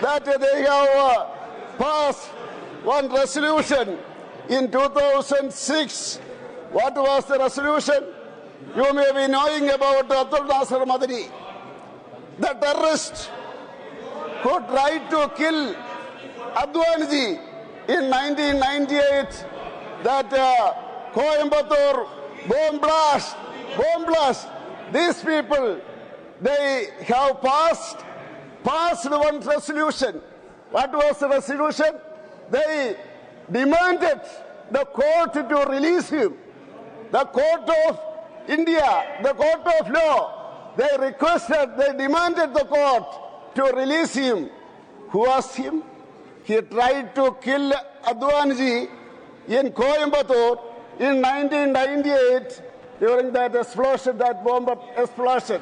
that they have passed one resolution in 2006. What was the resolution? You may be knowing about Abdul Nasser Madani, the terrorist who tried to kill Advanji in 1998. That uh, Coimbatore bomb blast, bomb blast. These people, they have passed passed one resolution. What was the resolution? They demanded the court to release him. The court of India, the court of law, they requested, they demanded the court to release him. Who asked him? He tried to kill Advanji in Coimbatore in 1998 during that explosion, that bomb explosion.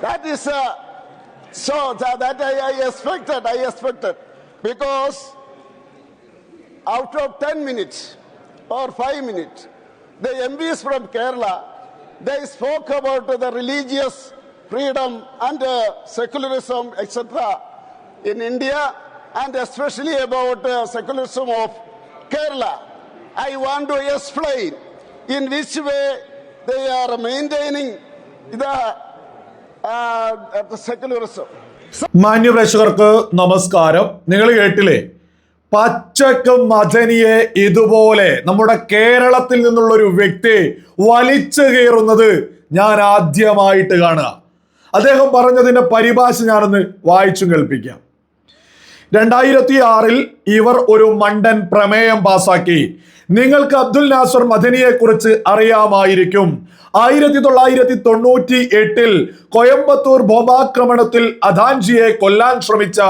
That is a so that, that I, I expected, I expected, because out of 10 minutes or 5 minutes, the MPs from Kerala, they spoke about the religious freedom and uh, secularism, etc. in India, and especially about uh, secularism of Kerala. I want to explain in which way they are maintaining the uh, the secularism. മാന്യ പ്രേക്ഷകർക്ക് നമസ്കാരം. നിങ്ങൾ കേട്ടില്ലേ? പച്ചക്ക് മദനിയെ ഇതുപോലെ നമ്മുടെ കേരളത്തിൽ നിന്നുള്ള ഒരു വ്യക്തി വലിച്ചു കയറുന്നത് ഞാൻ ആദ്യമായിട്ട് കാണുക. അദ്ദേഹം പറഞ്ഞതിന്റെ പരിഭാഷ ഞാനൊന്ന് വായിച്ചു കേൾപ്പിക്കാം. രണ്ടായിരത്തി ആറിൽ ഇവർ ഒരു മണ്ടൻ പ്രമേയം പാസാക്കി. നിങ്ങൾക്ക് അബ്ദുൽ നാസർ മദനിയെ കുറിച്ച് അറിയാമായിരിക്കും. ആയിരത്തി തൊള്ളായിരത്തി തൊണ്ണൂറ്റി എട്ടിൽ കോയമ്പത്തൂർ ബോംബാക്രമണത്തിൽ അദാൻജിയെ കൊല്ലാൻ ശ്രമിച്ച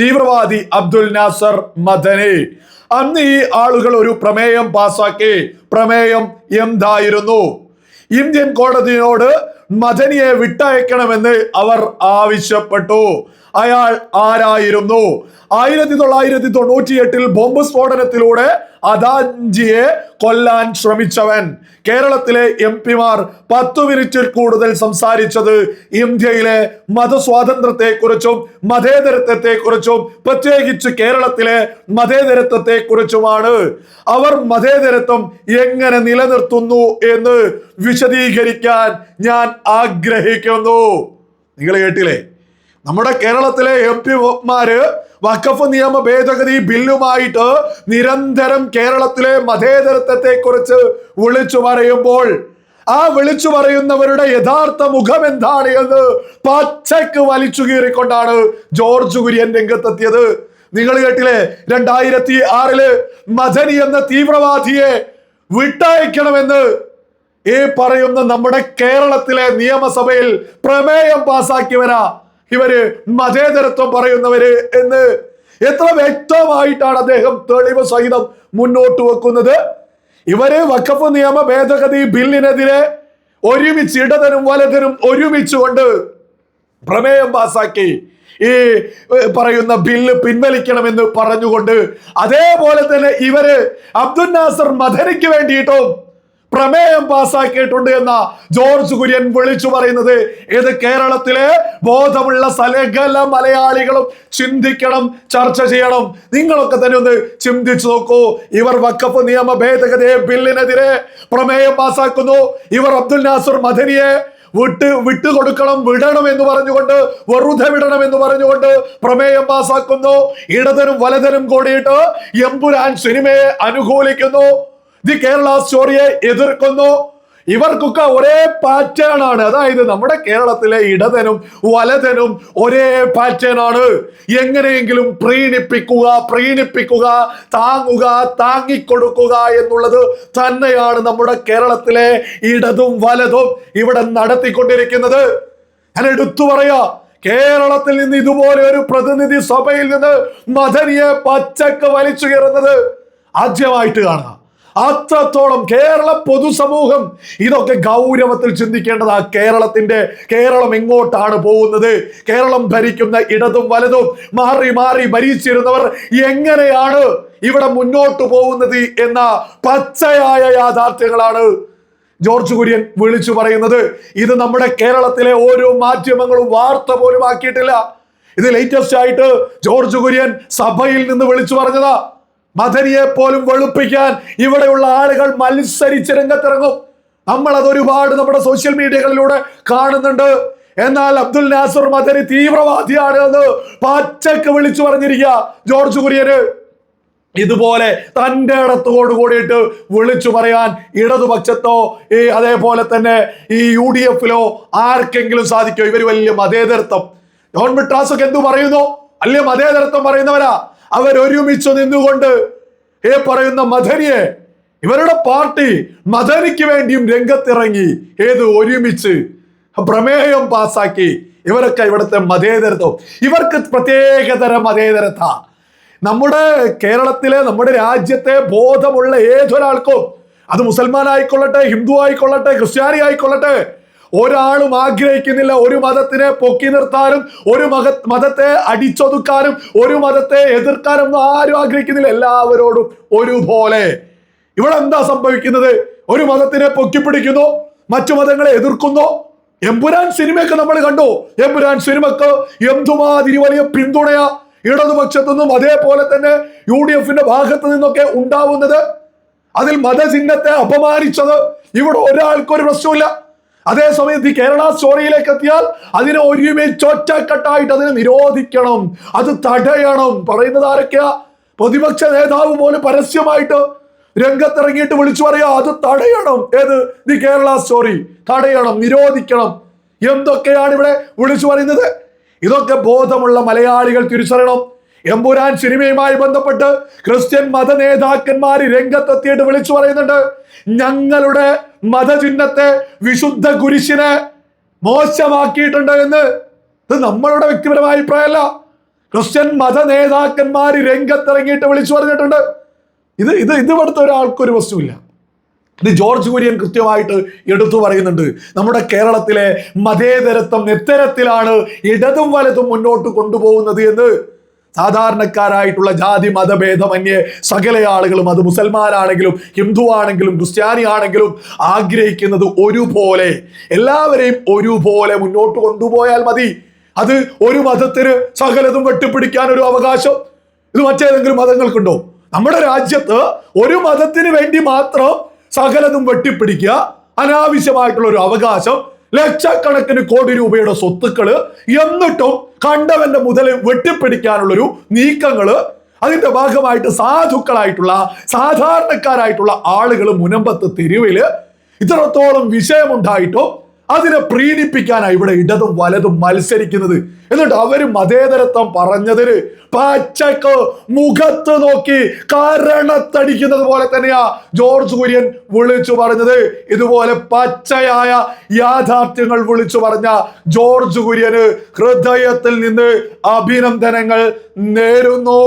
തീവ്രവാദി അബ്ദുൽ നാസർ മദനി. അന്ന് ഈ ആളുകൾ ഒരു പ്രമേയം പാസാക്കി. പ്രമേയം എന്തായിരുന്നു? ഇന്ത്യൻ കോടതിയോട് മദനിയെ വിട്ടയക്കണമെന്ന് അവർ ആവശ്യപ്പെട്ടു. അയാൾ ആരായിരുന്നു? ആയിരത്തി തൊള്ളായിരത്തി തൊണ്ണൂറ്റി എട്ടിൽ ബോംബ് സ്ഫോടനത്തിലൂടെ അദാൻജിയെ കൊല്ലാൻ ശ്രമിച്ചവൻ. കേരളത്തിലെ എം പിമാർ പത്തു മിനിറ്റിൽ കൂടുതൽ സംസാരിച്ചത് ഇന്ത്യയിലെ മതസ്വാതന്ത്ര്യത്തെ കുറിച്ചും മതേതരത്വത്തെ കുറിച്ചും പ്രത്യേകിച്ച് കേരളത്തിലെ മതേതരത്വത്തെ കുറിച്ചുമാണ് അവർ മതേതരത്വം എങ്ങനെ നിലനിർത്തുന്നു എന്ന് വിശദീകരിക്കാൻ ഞാൻ ആഗ്രഹിക്കുന്നു. നിങ്ങൾ കേട്ടില്ലേ? നമ്മുടെ കേരളത്തിലെ എം പിമാര് വഖഫ് നിയമ ഭേദഗതി ബില്ലുമായിട്ട് നിരന്തരം കേരളത്തിലെ മതേതരത്വത്തെ കുറിച്ച് വിളിച്ചു പറയുമ്പോൾ ആ വിളിച്ചു പറയുന്നവരുടെ യഥാർത്ഥ മുഖം എന്താണ് എന്ന് പച്ചക്ക് വലിച്ചു കീറിക്കൊണ്ടാണ് ജോർജ് കുര്യൻ രംഗത്തെത്തിയത്. നിങ്ങൾ കേട്ടില്ലേ? രണ്ടായിരത്തി ആറിൽ മദനി എന്ന തീവ്രവാദിയെ വിട്ടയക്കണമെന്ന് ഈ പറയുന്ന നമ്മുടെ കേരളത്തിലെ നിയമസഭയിൽ പ്രമേയം പാസാക്കിയവരാ ഇവർ മതേതരത്വം പറയുന്നവര് എന്ന് എത്ര വ്യക്തമായിട്ടാണ് അദ്ദേഹം തെളിവ് സഹിതം മുന്നോട്ട് വെക്കുന്നത്? ഇവർ വഖഫ് നിയമ ഭേദഗതി ബില്ലിനെതിരെ ഒരുമിച്ച് ഇടതനും വലതനും ഒരുമിച്ചുകൊണ്ട് പ്രമേയം പാസാക്കി. ഈ പറയുന്ന ബില്ല് പിൻവലിക്കണമെന്ന് പറഞ്ഞുകൊണ്ട് അതേപോലെ തന്നെ ഇവർ അബ്ദുൽ നാസർ മദനിക്ക് വേണ്ടിയിട്ടും പ്രമേയം പാസ്സാക്കിയിട്ടുണ്ട് എന്ന ജോർജ് കുര്യൻ വിളിച്ചു പറയുന്നത് ഇത് കേരളത്തിലെ ബോധമുള്ള സകല മലയാളികളും ചിന്തിക്കണം ചർച്ച ചെയ്യണം. നിങ്ങളൊക്കെ തന്നെ ഒന്ന് ചിന്തിച്ചു നോക്കൂ. ഇവർ വക്കഫ് നിയമ ഭേദഗതി ബില്ലിനെതിരെ പ്രമേയം പാസ്സാക്കുന്നു. ഇവർ അബ്ദുൽ നാസർ മദനിയെ വിട്ട് വിട്ടുകൊടുക്കണം വിടണം എന്ന് പറഞ്ഞുകൊണ്ട് വെറുതെ വിടണം എന്ന് പറഞ്ഞുകൊണ്ട് പ്രമേയം പാസ്സാക്കുന്നു. ഇടതരും വലതരും കൂടിയിട്ട് എമ്പുരാൻ സിനിമയെ അനുകൂലിക്കുന്നു. ദി കേരള സ്റ്റോറിയെ എതിർക്കുന്നു. ഇവർക്കൊക്കെ ഒരേ പാറ്റേൺ ആണ്. അതായത് നമ്മുടെ കേരളത്തിലെ ഇടതനും വലതനും ഒരേ പാറ്റേൺ ആണ്. എങ്ങനെയെങ്കിലും പ്രീണിപ്പിക്കുക പ്രീണിപ്പിക്കുക താങ്ങുക താങ്ങിക്കൊടുക്കുക എന്നുള്ളത് തന്നെയാണ് നമ്മുടെ കേരളത്തിലെ ഇടതും വലതും ഇവിടെ നടത്തിക്കൊണ്ടിരിക്കുന്നത്. ഞാൻ എടുത്തു പറയാ കേരളത്തിൽ നിന്ന് ഇതുപോലെ ഒരു പ്രതിനിധി സഭയിൽ നിന്ന് മദനിയെ പച്ചക്ക് വലിച്ചു കയറുന്നത് ആദ്യമായിട്ട് കാണുക അത്രത്തോളം കേരള പൊതുസമൂഹം ഇതൊക്കെ ഗൗരവത്തിൽ ചിന്തിക്കേണ്ടത്. കേരളത്തിന്റെ കേരളം എങ്ങോട്ടാണ് പോകുന്നത്? കേരളം ഭരിക്കുന്ന ഇടതും വലതും മാറി മാറി ഭരിച്ചിരുന്നവർ എങ്ങനെയാണ് ഇവിടെ മുന്നോട്ട് പോകുന്നത് എന്ന പച്ചയായ യാഥാർത്ഥ്യങ്ങളാണ് ജോർജ് കുര്യൻ വിളിച്ചു പറയുന്നത്. ഇത് നമ്മുടെ കേരളത്തിലെ ഓരോ മാധ്യമങ്ങളും വാർത്ത പോലും ആക്കിയിട്ടില്ല. ഇത് ലേറ്റസ്റ്റ് ആയിട്ട് ജോർജ് കുര്യൻ സഭയിൽ നിന്ന് വിളിച്ചു പറഞ്ഞതാ. മദനിയെ പോലും വെളുപ്പിക്കാൻ ഇവിടെയുള്ള ആളുകൾ മത്സരിച്ച് രംഗത്തിറങ്ങും. നമ്മൾ അതൊരുപാട് നമ്മുടെ സോഷ്യൽ മീഡിയകളിലൂടെ കാണുന്നുണ്ട്. എന്നാൽ അബ്ദുൽ നാസർ മദനി തീവ്രവാദിയാണ് എന്ന് പച്ചക്ക് വിളിച്ചു പറഞ്ഞിരിക്കുക ജോർജ് കുര്യന്. ഇതുപോലെ തന്റെ ഇടത്തോട് കൂടിയിട്ട് വിളിച്ചു പറയാൻ ഇടതുപക്ഷത്തോ ഈ അതേപോലെ തന്നെ ഈ യു ഡി എഫിലോ ആർക്കെങ്കിലും സാധിക്കോ? ഇവർ വലിയ മതേതരത്വം. ജോൺ മിട്രാസ് ഒക്കെ എന്തു പറയുന്നു? അല്ലെ മതേതരത്വം പറയുന്നവരാ? അവർ ഒരുമിച്ച് നിന്നുകൊണ്ട് ഏ പറയുന്ന മദനിയെ ഇവരുടെ പാർട്ടി മദനിക്ക് വേണ്ടിയും രംഗത്തിറങ്ങി. ഏത് ഒരുമിച്ച് പ്രമേയം പാസാക്കി. ഇവരൊക്കെ ഇവിടുത്തെ മതേതരത്വം. ഇവർക്ക് പ്രത്യേകതരം മതേതരത്വ. നമ്മുടെ കേരളത്തിലെ നമ്മുടെ രാജ്യത്തെ ബോധമുള്ള ഏതൊരാൾക്കും അത് മുസൽമാൻ ആയിക്കൊള്ളട്ടെ ഹിന്ദു ആയിക്കൊള്ളട്ടെ ക്രിസ്ത്യാനി ആയിക്കൊള്ളട്ടെ ഒരാളും ആഗ്രഹിക്കുന്നില്ല. ഒരു മതത്തിനെ പൊക്കി നിർത്താനും ഒരു മത മതത്തെ അടിച്ചൊതുക്കാനും ഒരു മതത്തെ എതിർക്കാനും ആരും ആഗ്രഹിക്കുന്നില്ല. എല്ലാവരോടും ഒരുപോലെ. ഇവിടെ എന്താ സംഭവിക്കുന്നത്? ഒരു മതത്തിനെ പൊക്കിപ്പിടിക്കുന്നു മറ്റു മതങ്ങളെ എതിർക്കുന്നു. എമ്പുരാൻ സിനിമയൊക്കെ നമ്മൾ കണ്ടു. എമ്പുരാൻ സിനിമക്ക് എന്തുമാതിരി വലിയ പിന്തുണയാ ഇടതുപക്ഷത്തു നിന്നും അതേപോലെ തന്നെ യു ഡി എഫിന്റെ ഭാഗത്ത് നിന്നൊക്കെ ഉണ്ടാവുന്നത്. അതിൽ മതചിഹ്നത്തെ അപമാനിച്ചത് ഇവിടെ ഒരാൾക്കൊരു പ്രശ്നമില്ല അതേസമയത്ത് കേരള സ്റ്റോറിയിലേക്ക് എത്തിയാൽ അതിനെ ഒരുമേ ചൊറ്റക്കെട്ടായിട്ട് അതിനെ നിരോധിക്കണം. അത് തടയണം. പറയുന്നത് ആരൊക്കെയാ? പ്രതിപക്ഷ നേതാവ് പോലും പരസ്യമായിട്ട് രംഗത്തിറങ്ങിയിട്ട് വിളിച്ചു പറയാ അത് തടയണം. ഏത്? ദി കേരള സ്റ്റോറി തടയണം നിരോധിക്കണം. എന്തൊക്കെയാണ് ഇവിടെ വിളിച്ചു പറയുന്നത്? ഇതൊക്കെ ബോധമുള്ള മലയാളികൾ തിരിച്ചറിയണം. എമ്പുരാൻ സിനിമയുമായി ബന്ധപ്പെട്ട് ക്രിസ്ത്യൻ മത നേതാക്കന്മാർ രംഗത്തെത്തിയിട്ട് വിളിച്ചു പറയുന്നുണ്ട്. ഞങ്ങളുടെ മതചിഹ്നത്തെ വിശുദ്ധ കുരിശിനെ മോശമാക്കിയിട്ടുണ്ട് എന്ന് ഇത് നമ്മളുടെ വ്യക്തിപരമായ അഭിപ്രായമല്ല. ക്രിസ്ത്യൻ മത നേതാക്കന്മാർ രംഗത്തിറങ്ങിയിട്ട് വിളിച്ചു പറഞ്ഞിട്ടുണ്ട്. ഇത് ഇത് ഇത് ഒരാൾക്കൊരു വസ്തുവില്ല. ഇത് ജോർജ് കുര്യൻ കൃത്യമായിട്ട് എടുത്തു പറയുന്നുണ്ട്. നമ്മുടെ കേരളത്തിലെ മതേതരത്വം എത്തരത്തിലാണ് ഇടതും വലതും മുന്നോട്ട് കൊണ്ടുപോകുന്നത് എന്ന്. സാധാരണക്കാരായിട്ടുള്ള ജാതി മതഭേദമന്യേ സകല ആളുകളും അത് മുസൽമാനാണെങ്കിലും ഹിന്ദു ആണെങ്കിലും ക്രിസ്ത്യാനി ആണെങ്കിലും ആഗ്രഹിക്കുന്നത് ഒരുപോലെ എല്ലാവരെയും ഒരുപോലെ മുന്നോട്ട് കൊണ്ടുപോയാൽ മതി. അത് ഒരു മതത്തിന് സകലതും വെട്ടിപ്പിടിക്കാൻ ഒരു അവകാശം. ഇത് മറ്റേതെങ്കിലും മതങ്ങൾക്കുണ്ടോ? നമ്മുടെ രാജ്യത്ത് ഒരു മതത്തിന് വേണ്ടി മാത്രം സകലതും വെട്ടിപ്പിടിക്കുക അനാവശ്യമായിട്ടുള്ള ഒരു അവകാശം ലക്ഷക്കണക്കിന് കോടി രൂപയുടെ സ്വത്തുക്കൾ എന്നിട്ടും കണ്ടവന്റെ മുതൽ വെട്ടിപ്പിടിക്കാനുള്ളൊരു നീക്കങ്ങൾ അതിന്റെ ഭാഗമായിട്ട് സാധുക്കളായിട്ടുള്ള സാധാരണക്കാരായിട്ടുള്ള ആളുകൾ മുനമ്പത്ത് തെരുവിൽ ഇത്രത്തോളം വിഷയമുണ്ടായിട്ടും അതിനെ പ്രീണിപ്പിക്കാനാണ് ഇവിടെ ഇടതും വലതും മത്സരിക്കുന്നത്. എന്നിട്ട് അവർ മതേതരത്വം പറഞ്ഞതിന് പച്ചക്ക് മുഖത്ത് നോക്കി കാരണത്തടിക്കുന്നത് പോലെ തന്നെയാ ജോർജ് കുര്യൻ വിളിച്ചു പറഞ്ഞത്. ഇതുപോലെ പച്ചയായ യാഥാർത്ഥ്യങ്ങൾ വിളിച്ചു പറഞ്ഞ ജോർജ് കുര്യന് ഹൃദയത്തിൽ നിന്ന് അഭിനന്ദനങ്ങൾ നേരുന്നു.